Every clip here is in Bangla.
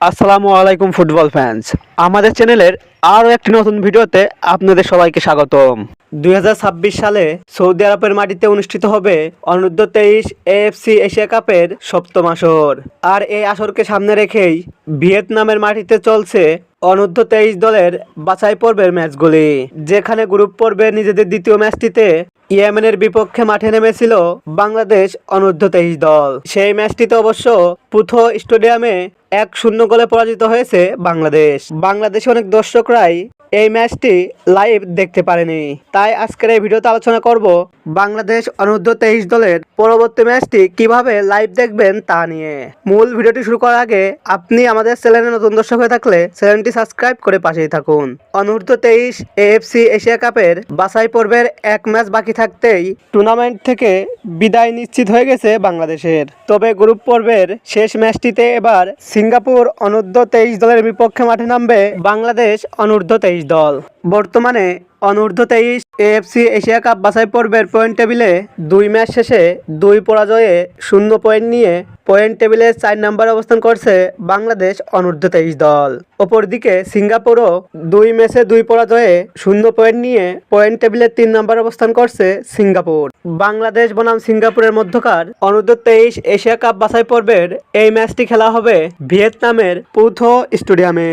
আসসালামু আলাইকুম ফুটবল ফ্যান্স আমাদের চ্যানেলের আরও একটি নতুন ভিডিওতে আপনাদের সবাইকে স্বাগতম। দুই হাজার ছাব্বিশ সালে সৌদি আরবের মাটিতে অনুষ্ঠিত হবে অনূর্ধ্ব তেইশ এএফসি এশিয়া কাপের সপ্তম আসর। আর এই আসরকে সামনে রেখেই ভিয়েতনামের মাটিতে চলছে অনূর্ধ্ব তেইশ দলের বাছাই পর্বের ম্যাচগুলি। যেখানে গ্রুপ পর্বে নিজেদের দ্বিতীয় ম্যাচটিতে ইয়েমেনের বিপক্ষে মাঠে নেমেছিল বাংলাদেশ অনূর্ধ্ব তেইশ দল। সেই ম্যাচটিতে অবশ্য পুথো স্টেডিয়ামে এক শূন্য গোলে পরাজিত হয়েছে বাংলাদেশ। বাংলাদেশে অনেক দর্শকরাই এই ম্যাচটি লাইভ দেখতে পারেনি। তাই আজকের এই ভিডিওতে আলোচনা করব বাংলাদেশ অনূর্ধ্ব তেইশ দলের পরবর্তী ম্যাচটি কীভাবে লাইভ দেখবেন তা নিয়ে। মূল ভিডিওটি শুরু করার আগে আপনি আমাদের চ্যানেলে নতুন দর্শক হয়ে থাকলে চ্যানেলটি সাবস্ক্রাইব করে পাশেই থাকুন। অনূর্ধ্ব তেইশ এএফসি এশিয়া কাপের বাছাই পর্বের এক ম্যাচ বাকি থাকতেই টুর্নামেন্ট থেকে বিদায় নিশ্চিত হয়ে গেছে বাংলাদেশের। তবে গ্রুপ পর্বের শেষ ম্যাচটিতে এবার সিঙ্গাপুর অনূর্ধ্ব তেইশ দলের বিপক্ষে মাঠে নামবে বাংলাদেশ অনূর্ধ্ব তেইশ দল। বর্তমানে অনূর্ধ্ব তেইশ এএফসি এশিয়া কাপ বাছাই পর্বের পয়েন্ট টেবিলে দুই ম্যাচ শেষে দুই পরাজয়ে শূন্য পয়েন্ট নিয়ে পয়েন্ট টেবিলে চার নম্বরে অবস্থান করছে বাংলাদেশ অনূর্ধ্ব তেইশ দল। অপরদিকে সিঙ্গাপুরও দুই ম্যাচে দুই পরাজয়ে শূন্য পয়েন্ট নিয়ে পয়েন্ট টেবিলে তিন নম্বরে অবস্থান করছে সিঙ্গাপুর। বাংলাদেশ বনাম সিঙ্গাপুরের মধ্যকার অনূর্ধ্ব তেইশ এশিয়া কাপ বাছাই পর্বের এই ম্যাচটি খেলা হবে ভিয়েতনামের পুথো স্টেডিয়ামে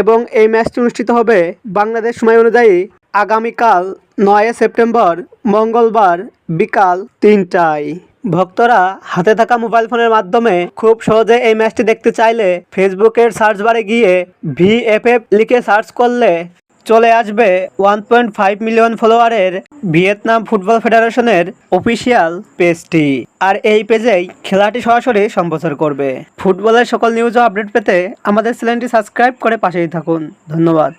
এবং এই ম্যাচটি অনুষ্ঠিত হবে বাংলাদেশ সময় অনুযায়ী আগামীকাল নয় সেপ্টেম্বর, মঙ্গলবার বিকাল তিনটায়। ভক্তরা হাতে থাকা মোবাইল ফোনের মাধ্যমে খুব সহজে এই ম্যাচটি দেখতে চাইলে ফেসবুকের সার্চ বারে গিয়ে ভিএফএফ লিখে সার্চ করলে চলে আসবে ওয়ান পয়েন্ট ফাইভ মিলিয়ন ফলোয়ারের ভিয়েতনাম ফুটবল ফেডারেশনের অফিসিয়াল পেজটি। আর এই পেজেই খেলাটি সরাসরি সম্প্রচার করবে। ফুটবলের সকল নিউজ ও আপডেট পেতে আমাদের চ্যানেলটি সাবস্ক্রাইব করে পাশেই থাকুন। ধন্যবাদ।